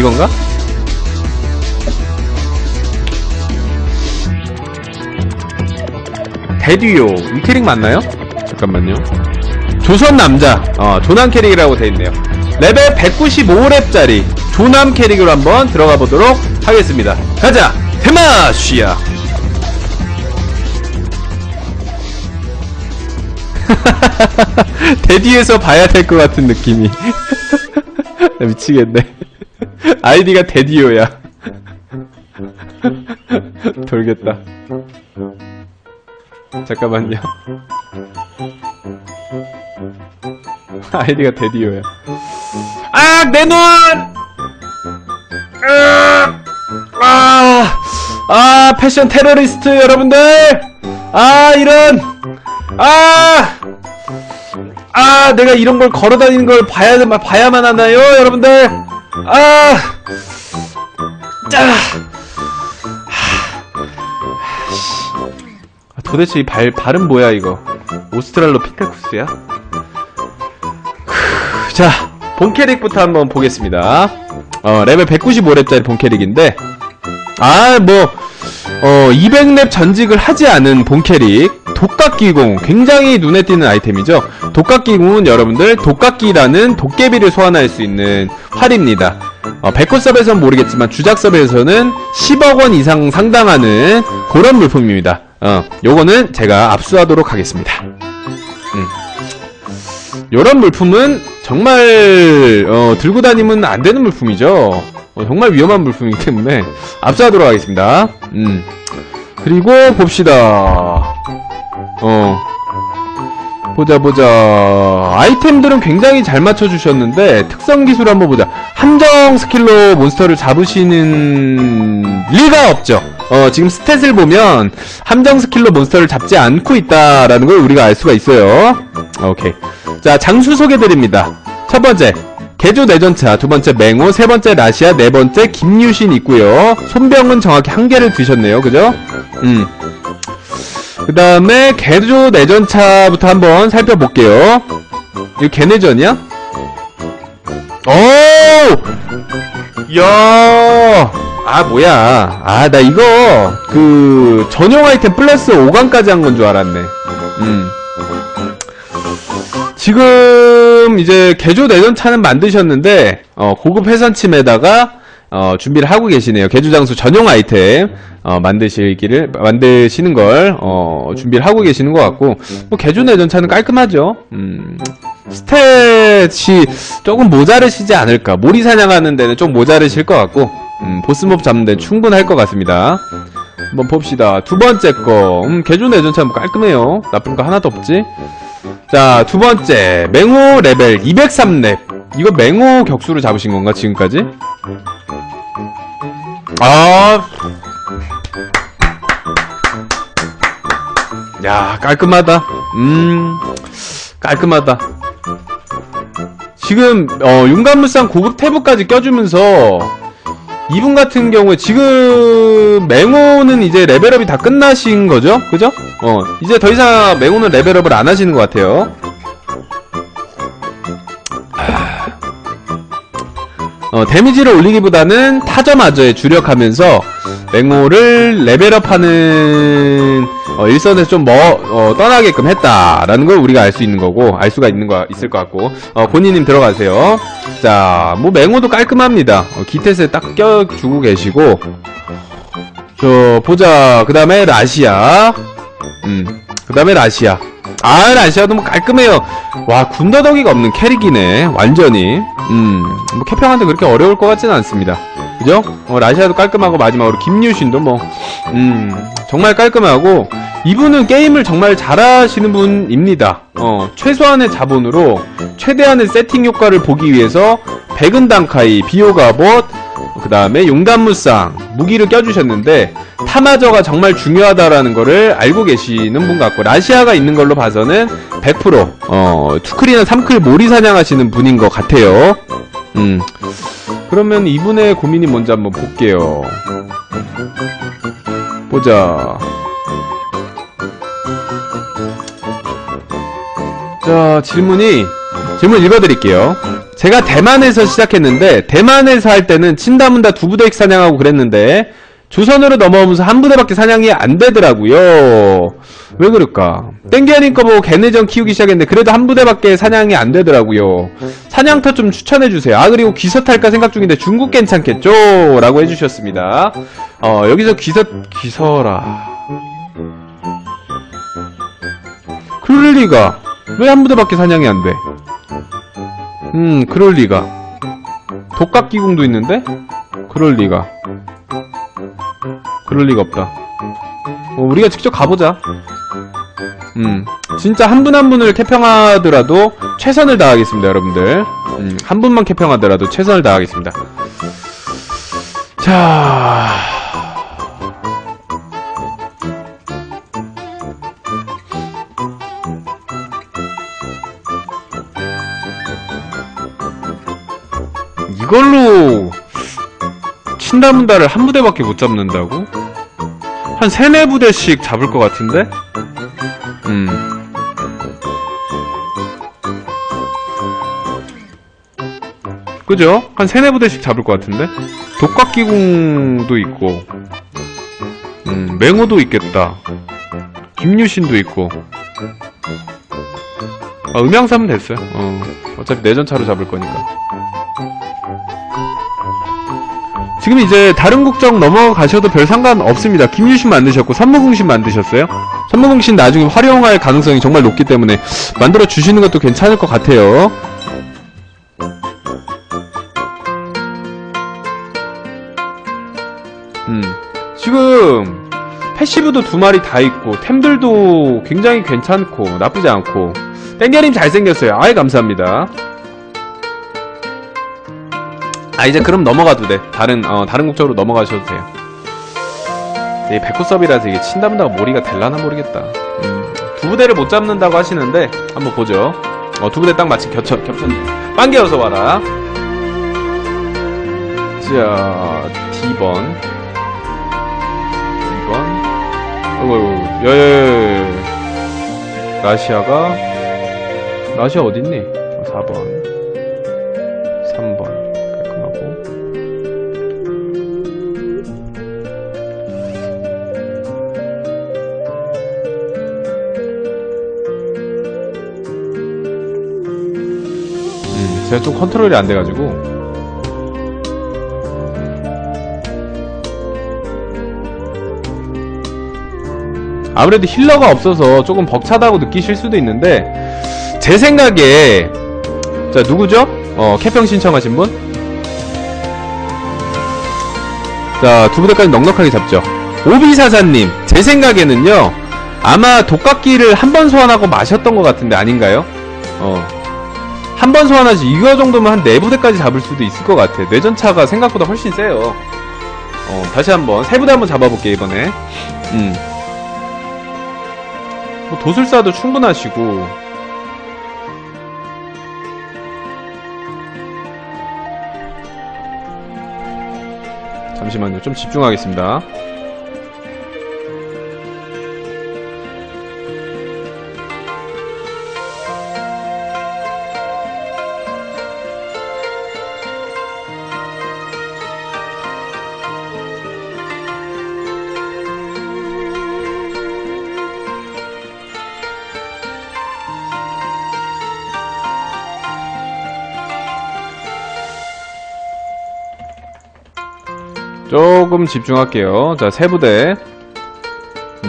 이건가? 데듀요 이 캐릭 맞나요? 잠깐만요. 조선 남자. 어 조남 캐릭이라고 돼있네요. 레벨 195렙짜리 조남 캐릭으로 한번 들어가 보도록 하겠습니다. 가자! 테마쉬야 데뷔에서 봐야 될 것 같은 느낌이. 나 미치겠네 아이디가 데디오야 돌겠다 잠깐만요 아이디가 데디오야 아! 내 눈! 으악! 아! 아! 패션 테러리스트 여러분들! 아 이런! 아! 아, 내가 이런 걸 걸어 다니는 걸 봐야, 봐야만 하나요, 여러분들? 아! 짜! 아, 도대체 이 발, 발은 뭐야, 이거? 오스트랄로피테쿠스야? 후, 자, 본 캐릭부터 한번 보겠습니다. 어, 레벨 195렙짜리 본 캐릭인데, 아, 뭐, 어, 200렙 전직을 하지 않은 본 캐릭, 독각기공. 굉장히 눈에 띄는 아이템이죠. 독각기공은 여러분들, 독각기라는 도깨비를 소환할 수 있는 활입니다. 어, 백호섭에서는 모르겠지만, 주작섭에서는 10억 원 이상 상당하는 그런 물품입니다. 어, 요거는 제가 압수하도록 하겠습니다. 음. 요런 물품은 정말, 어, 들고 다니면 안 되는 물품이죠. 어, 정말 위험한 물품이기 때문에 압수하도록 하겠습니다. 음. 그리고 봅시다. 어. 보자 보자. 아이템들은 굉장히 잘 맞춰주셨는데 특성 기술 한번 보자. 함정 스킬로 몬스터를 잡으시는 리가 없죠. 어, 지금 스탯을 보면 함정 스킬로 몬스터를 잡지 않고 있다라는 걸 우리가 알 수가 있어요. 오케이. 자, 장수 소개드립니다. 첫 번째, 개조 내전차, 두 번째 맹호, 세 번째 라시아, 네 번째 김유신 있고요. 손병은 정확히 한 개를 드셨네요. 그죠? 음. 그 다음에 개조 내전차부터 한번 살펴볼게요. 이거 개내전이야? 오! 야! 아, 뭐야. 아, 나 이거, 그, 전용 아이템 플러스 5강까지 한 건 줄 알았네. 음. 지금 이제 개조 내전차는 만드셨는데 어, 고급 회선침에다가 어, 준비를 하고 계시네요. 개조 장수 전용 아이템 어, 만드시기를 만드시는 걸 어, 준비를 하고 계시는 것 같고 뭐 개조 내전차는 깔끔하죠. 음, 스탯이 조금 모자르시지 않을까. 모리 사냥하는 데는 좀 모자르실 것 같고 음, 보스몹 잡는 데는 충분할 것 같습니다. 한번 봅시다. 두 번째 거 음, 개조 내전차 뭐 깔끔해요. 나쁜 거 하나도 없지. 자, 두 번째. 맹호 레벨 203렙. 이거 맹호 격수로 잡으신 건가, 지금까지? 아. 야, 깔끔하다. 음, 깔끔하다. 지금, 어, 윤관무쌍 고급 태브까지 껴주면서, 이분 같은 경우에 지금 맹호는 이제 레벨업이 다 끝나신 거죠? 그죠? 어 이제 더 이상 맹호는 레벨업을 안 하시는 것 같아요. 어 데미지를 올리기보다는 타점마저에 주력하면서 맹호를 레벨업하는 어, 일선에서 좀 뭐, 어, 떠나게끔 했다라는 걸 우리가 알 수 있는 거고 알 수가 있는 거 있을 것 같고 어, 본인님 들어가세요. 자, 뭐 맹호도 깔끔합니다. 어, 기태스에 딱 껴주고 계시고 저 보자. 그 다음에 라시아. 음, 그 다음에 라시아. 아, 라시아도 뭐 깔끔해요. 와, 군더더기가 없는 캐릭이네. 완전히. 음, 뭐 캐평한테 그렇게 어려울 것 같지는 않습니다. 그죠? 어, 라시아도 깔끔하고 마지막으로 김유신도 뭐, 음, 정말 깔끔하고 이분은 게임을 정말 잘하시는 분입니다. 어, 최소한의 자본으로 최대한의 세팅 효과를 보기 위해서 백은당카이, 비오가봇, 그 다음에 용담무쌍, 무기를 껴주셨는데 타마저가 정말 중요하다라는 거를 알고 계시는 분 같고 라시아가 있는 걸로 봐서는 100% 어, 투클이나 3클 몰이 사냥하시는 분인 것 같아요. 음. 그러면 이분의 고민이 뭔지 한번 볼게요. 보자. 자, 질문이, 질문 읽어드릴게요. 제가 대만에서 시작했는데 대만에서 할 때는 친다문다 두 부대씩 사냥하고 그랬는데 조선으로 넘어오면서 한 부대밖에 사냥이 안 되더라고요. 왜 그럴까? 거 보고 개내전 키우기 시작했는데 그래도 한 부대밖에 사냥이 안 되더라고요. 사냥터 좀 추천해주세요. 아 그리고 귀서 탈까 생각 중인데 중국 괜찮겠죠? 라고 해주셨습니다. 어 여기서 귀서 귀서라. 그럴 리가. 왜 한 부대밖에 사냥이 안 돼? 음, 그럴 리가. 독각기궁도 있는데? 그럴 리가. 그럴 리가 없다. 어, 우리가 직접 가보자. 음, 진짜 한 분한 분을 캐평하더라도 최선을 다하겠습니다, 여러분들. 음, 한 분만 캐평하더라도 최선을 다하겠습니다. 자. 이걸로 친다문다를 한 부대밖에 못 잡는다고? 한 세네 부대씩 잡을 것 같은데? 음. 그죠? 한 세네 부대씩 잡을 것 같은데? 독각기궁도 있고, 음, 맹호도 있겠다. 김유신도 있고. 아, 음양 사면 됐어요. 어, 어차피 내전차로 잡을 거니까. 지금 이제 다른 국적 넘어가셔도 별 상관 없습니다. 김유신 만드셨고 선무궁신 만드셨어요. 선무궁신 나중에 활용할 가능성이 정말 높기 때문에 만들어 주시는 것도 괜찮을 것 같아요. 음, 지금 패시브도 두 마리 다 있고 템들도 굉장히 괜찮고 나쁘지 않고 땡겨님 잘생겼어요. 아이 감사합니다. 아 이제 그럼 넘어가도 돼. 다른 어 다른 국적으로 넘어가셔도 돼요. 이 백호섭이라서 이게 친다문다가 몰이가 될라나 모르겠다. 음, 두 부대를 못 잡는다고 하시는데 한번 보죠. 어, 두 부대 딱 마침 겹쳐 겹쳤네. 빵개 어서 와라. 자, D번. 2번. 어이구, 여여 라시아가 라시아 어딨니? 어, 4번. 3번. 제가 좀 컨트롤이 안 돼가지고. 아무래도 힐러가 없어서 조금 벅차다고 느끼실 수도 있는데, 제 생각에, 자, 누구죠? 어, 캐평 신청하신 분? 자, 두 부대까지 넉넉하게 잡죠. 오비사사님, 제 생각에는요, 아마 독각기를 한 번 소환하고 마셨던 것 같은데 아닌가요? 어. 한 번 소환하지, 이거 정도면 한네 부대까지 잡을 수도 있을 것 같아. 뇌전차가 생각보다 훨씬 세요. 어, 다시 한 번, 세 부대 한번 잡아볼게, 이번에. 음. 뭐 도술사도 충분하시고, 잠시만요. 좀 집중하겠습니다. 조금 집중할게요. 자, 세 부대.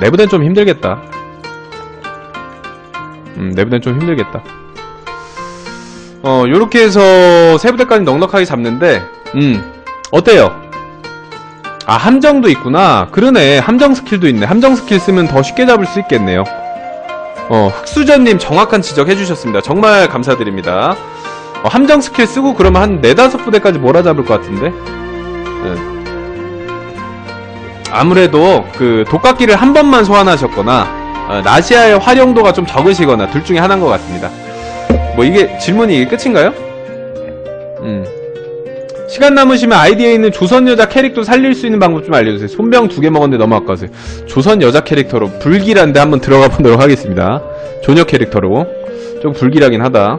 네 부대는 좀 힘들겠다. 음, 네 부대는 좀 힘들겠다. 어, 요렇게 해서 세 부대까지 넉넉하게 잡는데, 음, 어때요? 아, 함정도 있구나. 그러네. 함정 스킬도 있네. 함정 스킬 쓰면 더 쉽게 잡을 수 있겠네요. 어, 흑수저님 정확한 지적해주셨습니다. 정말 감사드립니다. 어, 함정 스킬 쓰고 그러면 한 네다섯 부대까지 몰아잡을 것 같은데? 네. 아무래도 그 독각기를 한 번만 소환하셨거나 어, 나시아의 활용도가 좀 적으시거나 둘 중에 하나인 것 같습니다. 뭐 이게 질문이 이게 끝인가요? 음. 시간 남으시면 아이디에 있는 조선 여자 캐릭터 살릴 수 있는 방법 좀 알려주세요. 손병 두 개 먹었는데 너무 아까워서요. 조선 여자 캐릭터로 불길한데 한번 들어가 보도록 하겠습니다. 조녀 캐릭터로 좀 불길하긴 하다.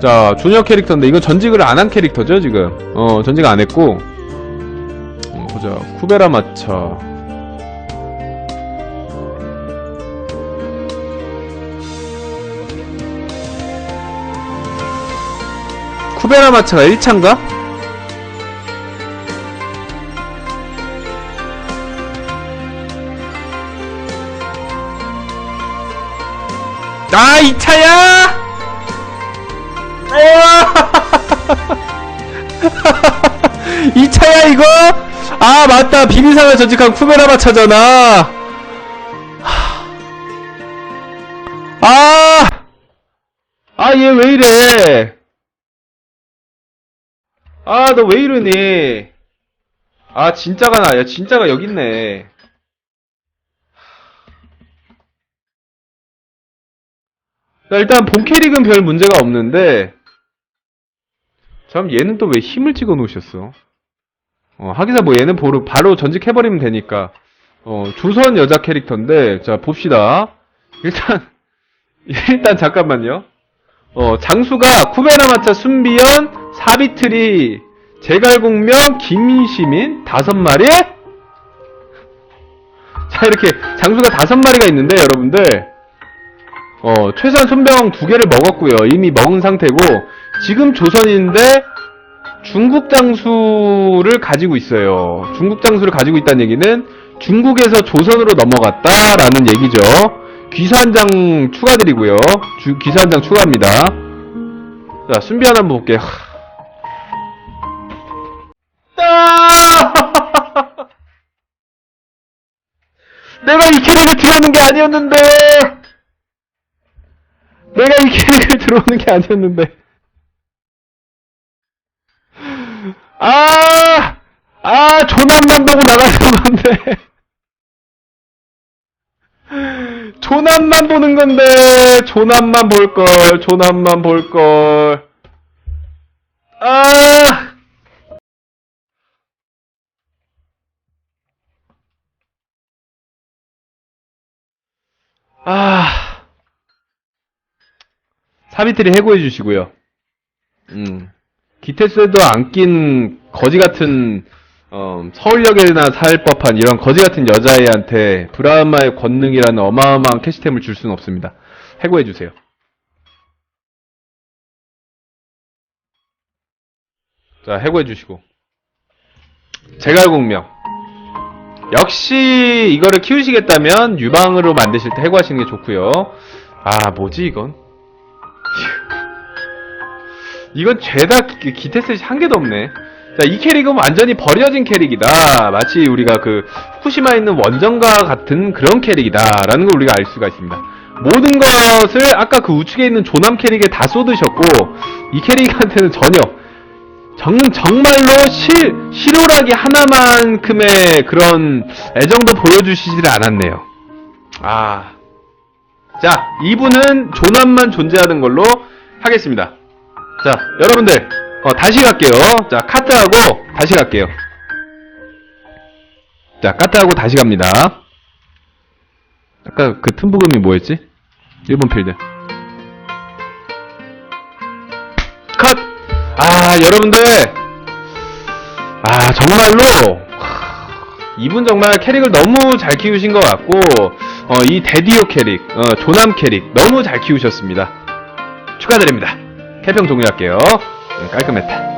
자, 주니어 캐릭터인데, 이건 전직을 안 한 캐릭터죠, 지금? 어, 전직 안 했고. 음, 보자. 쿠베라 마차. 쿠베라 마차가 1차인가? 아, 2차야! 이 차야 이거? 아 맞다. 비밀상을 전직한 쿠베라마 차잖아. 아! 아 얘 왜 이래? 아 너 왜 이러니? 아 진짜가 나야 진짜가 자, 일단 본 캐릭은 별 문제가 없는데 참 얘는 또 왜 힘을 찍어 놓으셨어? 어, 하기사 뭐 얘는 바로, 바로 전직해버리면 되니까. 어, 조선 여자 캐릭터인데, 자, 봅시다. 일단, 일단 잠깐만요. 어, 장수가 쿠베라마차 순비연, 사비트리, 제갈공명, 김시민, 다섯 마리? 자, 이렇게 장수가 다섯 마리가 있는데, 여러분들, 어, 최소한 손병 두 개를 먹었고요. 이미 먹은 상태고, 지금 조선인데, 중국 장수를 가지고 있어요. 중국 장수를 가지고 있다는 얘기는 중국에서 조선으로 넘어갔다라는 얘기죠. 귀사 한 장 추가드리고요. 주- 귀사 한 장 추가합니다. 자, 순비한 한번 볼게요. 아! 내가 이 캐릭을 들어오는 게 아니었는데! 내가 이 캐릭을 들어오는 게 아니었는데. 아! 아, 조남만 보고 나가는 건데. 조남만 보는 건데, 조남만 볼걸, 조남만 볼걸. 아! 아. 사비트리 해고해 주시고요. 음. 기테스도 안 낀 거지 같은 어, 서울역에나 살 법한 이런 거지 같은 여자애한테 브라마의 권능이라는 어마어마한 캐시템을 줄 수는 없습니다. 해고해 주세요. 자, 해고해 주시고. 제갈공명. 역시 이거를 키우시겠다면 유방으로 만드실 때 해고하시는 게 좋고요. 아, 뭐지 이건? 이건 죄다 기- 기테스이 한 개도 없네. 자, 이 캐릭은 완전히 버려진 캐릭이다. 마치 우리가 그 후쿠시마에 있는 원정과 같은 그런 캐릭이다. 라는 걸 우리가 알 수가 있습니다. 모든 것을 아까 그 우측에 있는 조남 캐릭에 다 쏟으셨고, 이 캐릭한테는 전혀, 정, 정말로 실, 실오라기 하나만큼의 그런 애정도 보여주시질 않았네요. 아. 자, 이분은 조남만 존재하는 걸로 하겠습니다. 자, 여러분들, 어, 다시 갈게요. 자, 카트하고 다시 갈게요. 자, 카트하고 다시 갑니다. 아까 그 틈부금이 뭐였지? 일본 필드. 컷! 아, 여러분들! 아, 정말로, 하, 이분 정말 캐릭을 너무 잘 키우신 것 같고, 어, 이 데디오 캐릭, 어, 조남 캐릭, 너무 잘 키우셨습니다. 축하드립니다. 캐평 종료할게요. 음, 깔끔했다.